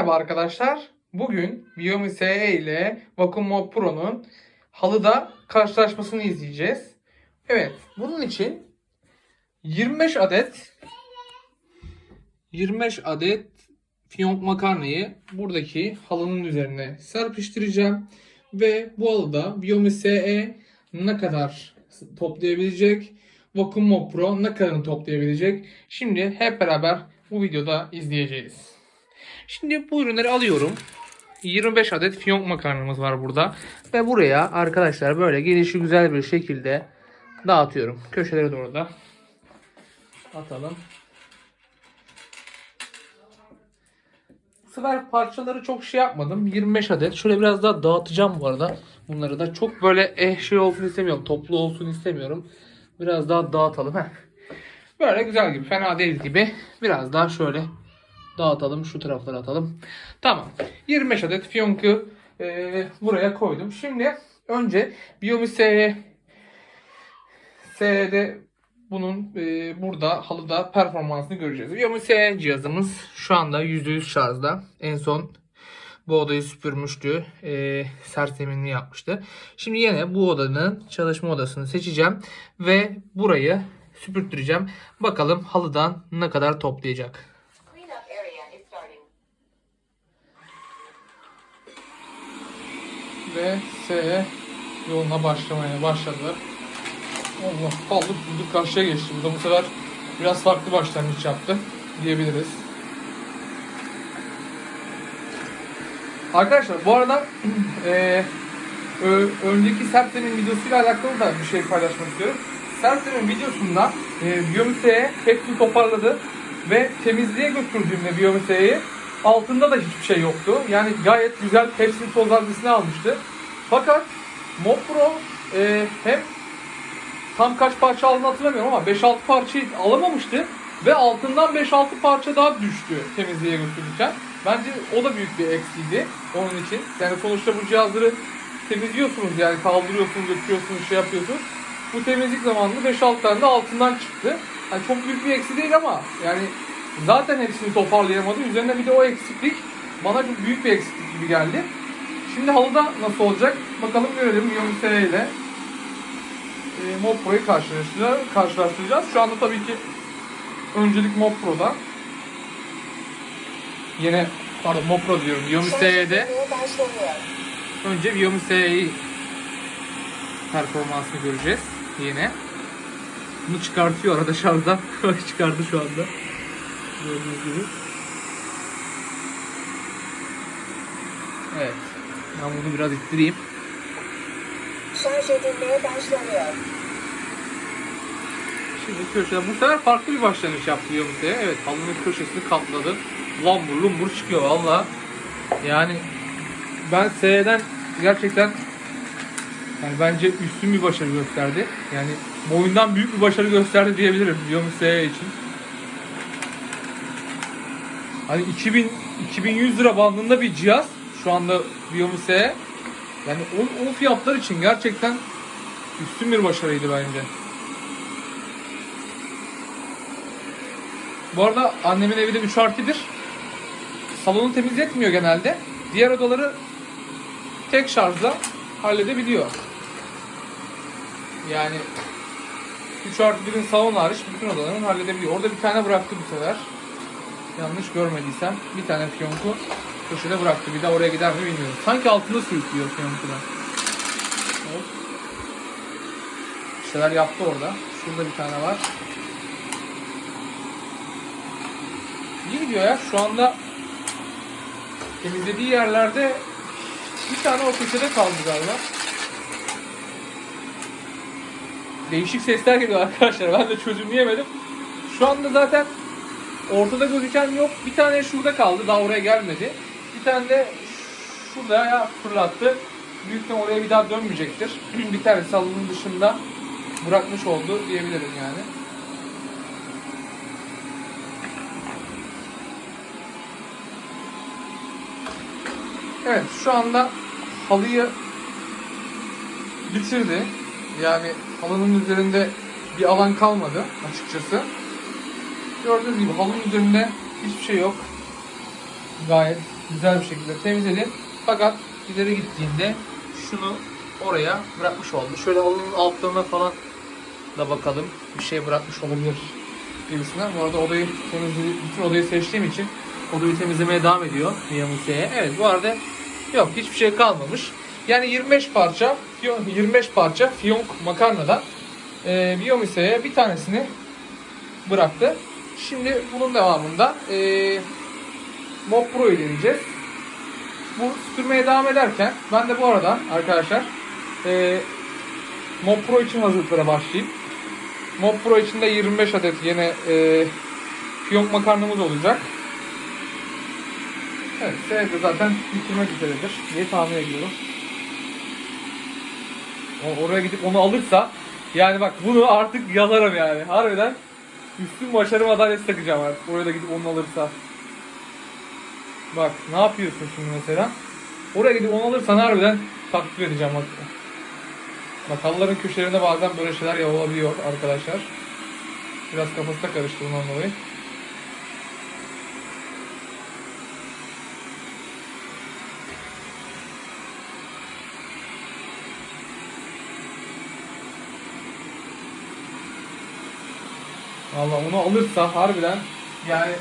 Merhaba arkadaşlar. Bugün Biomi SE ile Vacuum Mop Pro'nun halıda karşılaşmasını izleyeceğiz. Evet, bunun için 25 adet 25 adet fiyonk makarnayı buradaki halının üzerine serpiştireceğim ve bu halıda Biomi SE ne kadar toplayabilecek, Vacuum Mop Pro ne kadarını toplayabilecek? Şimdi hep beraber bu videoda izleyeceğiz. Şimdi bu ürünleri alıyorum. 25 adet fiyonk makarnamız var burada. Ve buraya arkadaşlar böyle gelişi güzel bir şekilde dağıtıyorum. Köşelere doğru da atalım. Sefer parçaları çok şey yapmadım. 25 adet. Şöyle biraz daha dağıtacağım bu arada. Bunları da çok böyle eh şey olsun istemiyorum. Toplu olsun istemiyorum. Biraz daha dağıtalım. Heh. Böyle güzel gibi. Fena değil gibi. Biraz daha şöyle dağıtalım. Şu taraflara atalım. Tamam. 25 adet fiyonku e, buraya koydum. Şimdi önce Biomi SE SE'de bunun e, burada halıda performansını göreceğiz. Biomi SE cihazımız şu anda %100 şarjda. En son bu odayı süpürmüştü. E, serteminini yapmıştı. Şimdi yine bu odanın çalışma odasını seçeceğim. Ve burayı süpürttüreceğim. Bakalım halıdan ne kadar toplayacak. Ve S yoluna başlamaya başladılar. Allah kaldık bulduk karşıya geçti. Burada bu sefer biraz farklı başlangıç yaptı diyebiliriz. Arkadaşlar bu arada eee ö- önceki Sertem'in videosuyla alakalı da bir şey paylaşmak istiyorum. Sertem'in videosunda e, Biyomise'ye hepsini toparladı ve temizliğe götürdüğümde Biyomise'yi altında da hiçbir şey yoktu. Yani gayet güzel hepsini toz halbisine almıştı. Fakat Mopro e, hem tam kaç parça aldığını hatırlamıyorum ama 5-6 parçayı alamamıştı ve altından 5-6 parça daha düştü temizliğe götürürken. Bence o da büyük bir eksiydi onun için. Yani sonuçta bu cihazları temizliyorsunuz yani kaldırıyorsunuz, götürüyorsunuz, şey yapıyorsunuz. Bu temizlik zamanında 5-6 tane de altından çıktı. Yani çok büyük bir eksi değil ama yani zaten hepsini toparlayamadı. Üzerine bir de o eksiklik bana çok büyük bir eksiklik gibi geldi. Şimdi halıda nasıl olacak? Bakalım görelim Yomi ile e, Mob Pro'yu karşılaştıracağız. Şu anda tabii ki öncelik Mob Pro'da. Yine pardon Mob Pro diyorum. Yomi SE'de başlanıyor. önce Yomi SE'yi performansını göreceğiz yine. Bunu çıkartıyor arada şarjdan. Çıkardı şu anda. Gördüğünüz gibi. Evet. Ben bunu biraz ittireyim. Şarj edilmeye başlanıyor. Şimdi köşeden bu sefer farklı bir başlangıç yaptı Yomit'e. Evet halının köşesini katladı. Lambur lumbur çıkıyor valla. Yani ben S'den gerçekten yani bence üstün bir başarı gösterdi. Yani boyundan büyük bir başarı gösterdi diyebilirim Yomit S için. Hani 2000 2100 lira bandında bir cihaz şu anda S. Yani o, o fiyatlar için gerçekten üstün bir başarıydı bence. Bu arada annemin evi de 3 artı 1. Salonu temizletmiyor genelde. Diğer odaları tek şarjla halledebiliyor. Yani 3 artı 1'in salon hariç bütün odalarını halledebiliyor. Orada bir tane bıraktı bu sefer. Yanlış görmediysem bir tane fiyonku köşede bıraktı. Bir daha oraya gider mi bilmiyorum. Sanki altında sürüklüyor fiyonkuda. Hop. Bir şeyler yaptı orada. Şurada bir tane var. İyi gidiyor ya. Şu anda temizlediği yerlerde bir tane o köşede kaldı galiba. Değişik sesler geliyor arkadaşlar. Ben de çözümleyemedim. Şu anda zaten ortada gözüken yok. Bir tane şurada kaldı. Daha oraya gelmedi. Bir tane de şurada fırlattı. Büyük ihtimal oraya bir daha dönmeyecektir. bir tane salonun dışında bırakmış oldu diyebilirim yani. Evet şu anda halıyı bitirdi. Yani halının üzerinde bir alan kalmadı açıkçası. Gördüğünüz gibi halının üzerinde hiçbir şey yok. Gayet güzel bir şekilde temizledi. Fakat ileri gittiğinde şunu oraya bırakmış oldu. Şöyle halının altlarına falan da bakalım. Bir şey bırakmış olabilir gibisinden. Bu arada odayı temizledi, bütün odayı seçtiğim için odayı temizlemeye devam ediyor Miyamuse'ye. Evet bu arada yok hiçbir şey kalmamış. Yani 25 parça 25 parça fiyonk makarnadan e, Miyamuse'ye bir tanesini bıraktı. Şimdi bunun devamında e, Mob Pro'yu deneyeceğiz. Bu süpürmeye devam ederken ben de bu arada arkadaşlar e, Mob Pro için hazırlıklara başlayayım. Mob Pro için de 25 adet yine e, fiyonk makarnamız olacak. Evet, Seyahat de zaten bitirmek üzeredir diye tahmin ediyorum. O, oraya gidip onu alırsa yani bak bunu artık yalarım yani. Harbiden üstün başarı madalyası takacağım artık. Oraya da gidip onu alırsa. Bak ne yapıyorsun şimdi mesela? Oraya gidip onu alırsan harbiden takdir edeceğim bak. Bak halıların köşelerinde bazen böyle şeyler ya olabiliyor arkadaşlar. Biraz kafası da karıştı bundan dolayı. Valla onu alırsa harbiden yani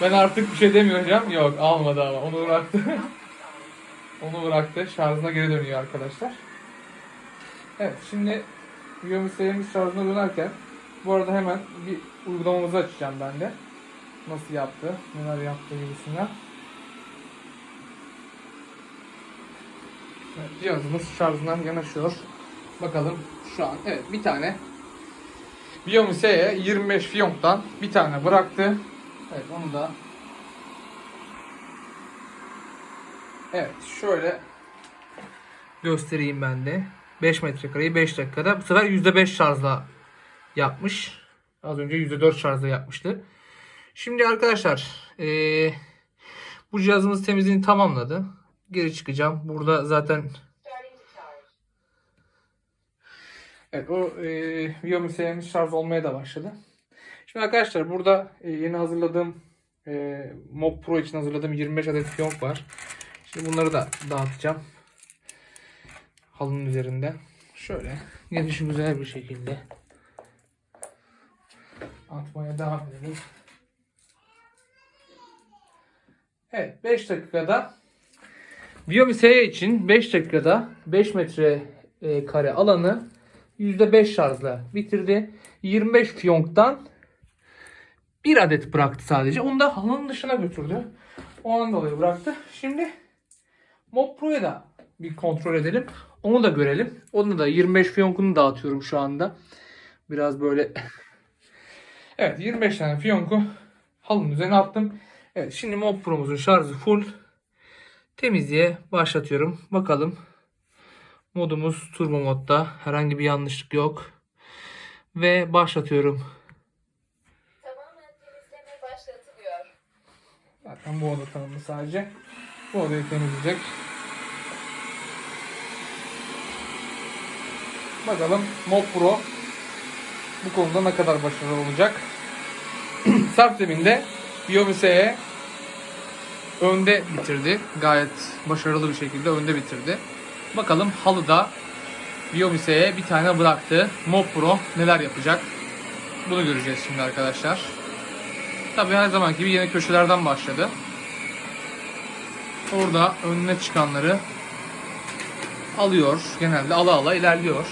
ben artık bir şey demiyorum. Yok almadı ama onu bıraktı. onu bıraktı. Şarjına geri dönüyor arkadaşlar. Evet şimdi Biyomüseyimiz şarjına dönerken bu arada hemen bir uygulamamızı açacağım ben de. Nasıl yaptı, neler yaptı gibisinden. Evet, cihazımız şarjına yanaşıyor. Bakalım şu an evet bir tane Biyomüseye 25 fiyonktan bir tane bıraktı. Evet onu da Evet şöyle göstereyim ben de. 5 metrekareyi 5 dakikada. Bu sefer %5 şarjla yapmış. Az önce %4 şarjla yapmıştı. Şimdi arkadaşlar eee, bu cihazımız temizliğini tamamladı. Geri çıkacağım. Burada zaten Evet o e, Biyomüseyemiz şarj olmaya da başladı. Şimdi arkadaşlar burada e, yeni hazırladığım e, Mob Pro için hazırladığım 25 adet fiyonk var. Şimdi bunları da dağıtacağım. Halının üzerinde. Şöyle gelişi güzel bir şekilde atmaya devam edelim. Evet 5 dakikada Biyomüseye için 5 dakikada 5 metre e, kare alanı %5 şarjla bitirdi. 25 fiyonktan bir adet bıraktı sadece. Onu da halının dışına götürdü. Ondan dolayı bıraktı. Şimdi Mob Pro'ya da bir kontrol edelim. Onu da görelim. Onu da 25 fiyonkunu dağıtıyorum şu anda. Biraz böyle Evet 25 tane fiyonku halının üzerine attım. Evet şimdi Mob Pro'muzun şarjı full. Temizliğe başlatıyorum. Bakalım. Modumuz turbo modda. Herhangi bir yanlışlık yok. Ve başlatıyorum. Tamamen temizleme başlatılıyor. Zaten bu oda tanımlı sadece. Bu odayı temizleyecek. Bakalım Mod Pro bu konuda ne kadar başarılı olacak. Sert zeminde Biyomüse'ye önde bitirdi. Gayet başarılı bir şekilde önde bitirdi. Bakalım halıda Biyomüse'ye bir tane bıraktı. Mod Pro neler yapacak? Bunu göreceğiz şimdi arkadaşlar. Tabii her zamanki gibi yine köşelerden başladı. Orada önüne çıkanları alıyor. Genelde ala ala ilerliyor.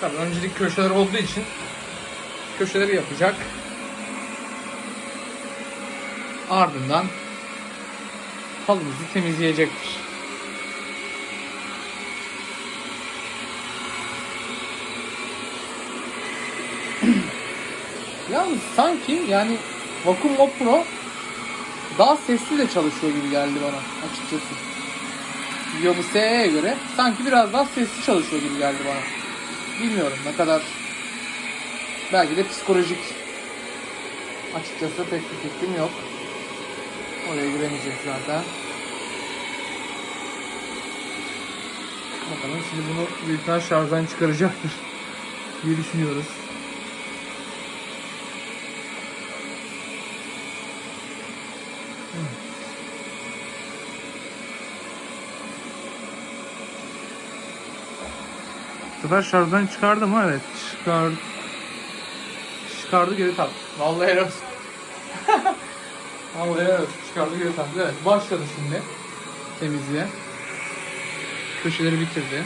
Tabii öncelik köşeler olduğu için köşeleri yapacak. Ardından halımızı temizleyecektir. Yalnız sanki yani Vacuum Mop Pro daha sesli de çalışıyor gibi geldi bana açıkçası. Yomuse'ye göre sanki biraz daha sesli çalışıyor gibi geldi bana. Bilmiyorum ne kadar belki de psikolojik açıkçası pek bir fikrim yok. Oraya giremeyecek zaten. Bakalım şimdi bunu büyük ihtimal şarjdan çıkaracaktır diye düşünüyoruz. sefer şarjdan çıkardım evet. Çıkar... Çıkardı geri tak. Vallahi helal olsun. Helal olsun. Çıkardı geri. Evet. Başladı şimdi. Temizliğe. Köşeleri bitirdi.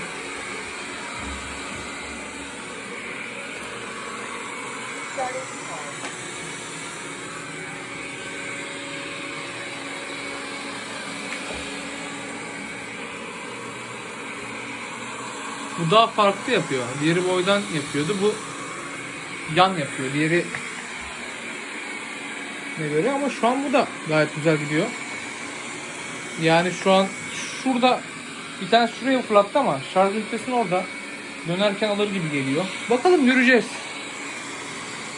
Bu daha farklı yapıyor. Diğeri boydan yapıyordu. Bu yan yapıyor. Diğeri ne göre ama şu an bu da gayet güzel gidiyor. Yani şu an şurada bir tane şuraya fırlattı ama şarj ünitesini orada dönerken alır gibi geliyor. Bakalım göreceğiz.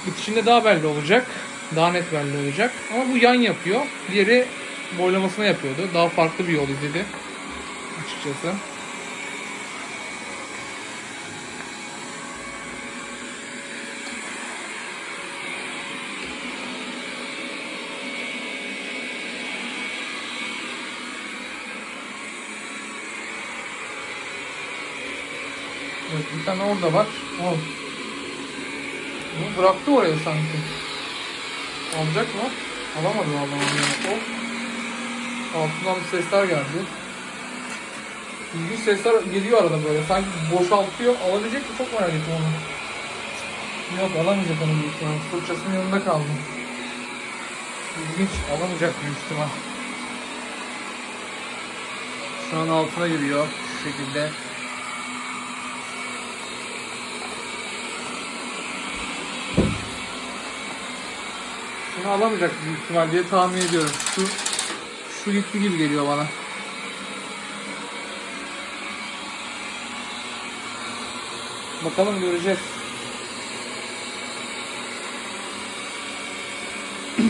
Bitişinde daha belli olacak. Daha net belli olacak. Ama bu yan yapıyor. Diğeri boylamasına yapıyordu. Daha farklı bir yol izledi. Açıkçası. Evet, bir tane orada var. O. Bu bıraktı oraya sanki. Alacak mı? Alamadı vallahi. O. Altından bir sesler geldi. İlginç sesler geliyor arada böyle. Sanki boşaltıyor. Alabilecek mi? Çok merak ettim onu. Yok alamayacak onu büyük ihtimal. Fırçasının yanında kaldı. İlginç. Alamayacak büyük ihtimal. Şu an altına giriyor. Şu şekilde. Şunu alamayacak büyük ihtimal diye tahmin ediyorum. Şu şu gitti gibi geliyor bana. Bakalım göreceğiz.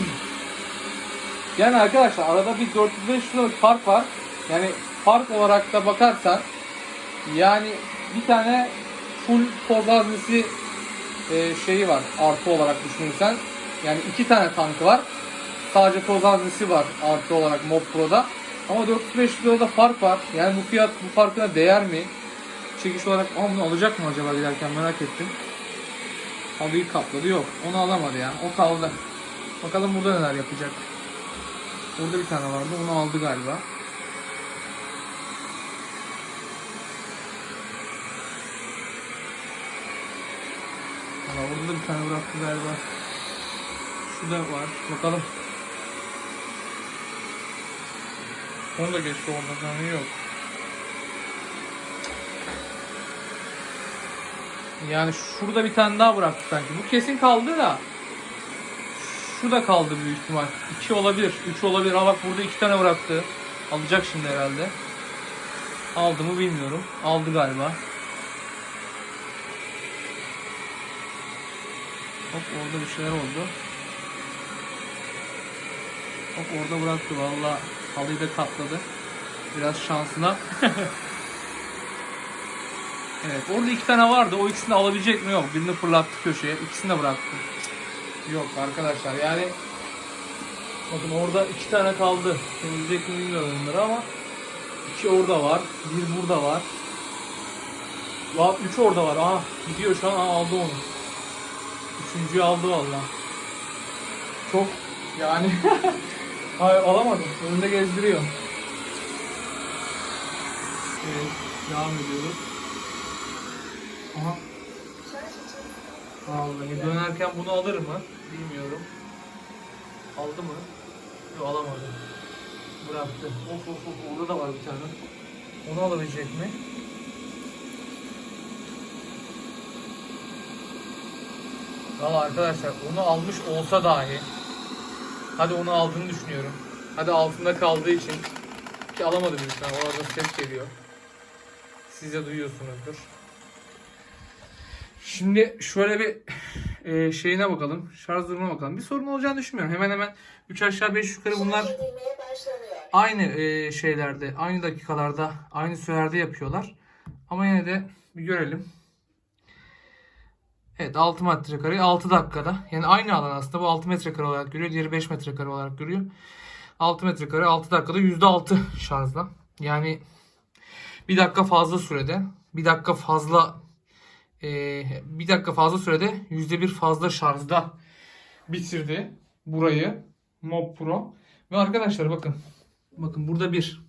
Yani arkadaşlar arada bir 405 liralık fark var. Yani fark olarak da bakarsan yani bir tane full toz haznesi e, şeyi var artı olarak düşünürsen. Yani iki tane tankı var. Sadece toz haznesi var artı olarak Mob Pro'da. Ama 405 lirada fark var. Yani bu fiyat bu farkına değer mi? Çekiş olarak ama bunu alacak mı acaba giderken merak ettim. Halıyı kapladı yok. Onu alamadı ya. O kaldı. Bakalım burada neler yapacak. Burada bir tane vardı. Onu aldı galiba. Valla orada da bir tane bıraktı galiba. Da var. Bakalım. Onu da geçti. Canı yok. Yani şurada bir tane daha bıraktı sanki. Bu kesin kaldı da. Şu da kaldı büyük ihtimal. 2 olabilir, 3 olabilir. Ama bak burada iki tane bıraktı. Alacak şimdi herhalde. Aldı mı bilmiyorum. Aldı galiba. Hop orada bir şeyler oldu. Hop orada bıraktı valla. Halıyı da katladı. Biraz şansına. evet orada iki tane vardı. O ikisini alabilecek mi? Yok. Birini fırlattı köşeye. İkisini de bıraktı. Yok arkadaşlar yani bakın orada iki tane kaldı. Temizleyecek mi bilmiyorum onları ama iki orada var. Bir burada var. Var üç orada var. Aha gidiyor şu an. Aha, aldı onu. Üçüncüyü aldı valla. Çok yani Hayır alamadım. Önünde gezdiriyor. Evet, devam ediyoruz. Aha. Vallahi dönerken bunu alır mı? Bilmiyorum. Aldı mı? Yok alamadı. Bıraktı. Of of of orada da var bir tane. Onu alabilecek mi? Valla arkadaşlar onu almış olsa dahi Hadi onu aldığını düşünüyorum. Hadi altında kaldığı için ki alamadı bir tane. Orada ses geliyor. Siz de duyuyorsunuzdur. Şimdi şöyle bir e, şeyine bakalım. Şarj durumuna bakalım. Bir sorun olacağını düşünmüyorum. Hemen hemen 3 aşağı 5 yukarı bunlar aynı e, şeylerde, aynı dakikalarda, aynı sürelerde yapıyorlar. Ama yine de bir görelim. Evet 6 metrekare 6 dakikada. Yani aynı alan aslında bu 6 metrekare olarak görüyor. Diğeri 5 metrekare olarak görüyor. 6 metrekare 6 dakikada %6 şarjla. Yani bir dakika fazla sürede bir dakika fazla eee, bir dakika fazla sürede %1 fazla şarjda bitirdi burayı Mob Pro. Ve arkadaşlar bakın bakın burada bir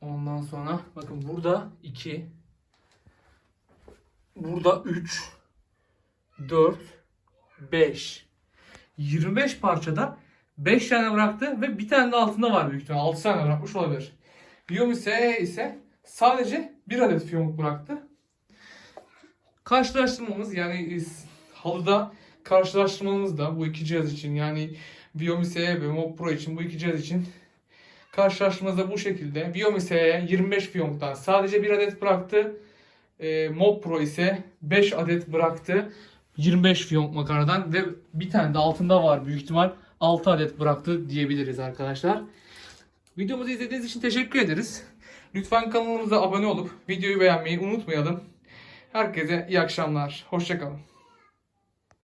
ondan sonra bakın burada 2 burada 3 4 5 25 parçada 5 tane bıraktı ve bir tane de altında var büyük ihtimalle. 6 tane bırakmış olabilir. Xiaomi SE ise sadece bir adet fiyonk bıraktı. Karşılaştırmamız yani halıda karşılaştırmamız da bu iki cihaz için yani Xiaomi SE ve Mob Pro için bu iki cihaz için karşılaştırmamız da bu şekilde. Xiaomi SE 25 fiyonktan sadece bir adet bıraktı. E, Mob Pro ise 5 adet bıraktı. 25 fiyonk makaradan ve bir tane de altında var büyük ihtimal 6 adet bıraktı diyebiliriz arkadaşlar. Videomuzu izlediğiniz için teşekkür ederiz. Lütfen kanalımıza abone olup videoyu beğenmeyi unutmayalım. Herkese iyi akşamlar. Hoşçakalın.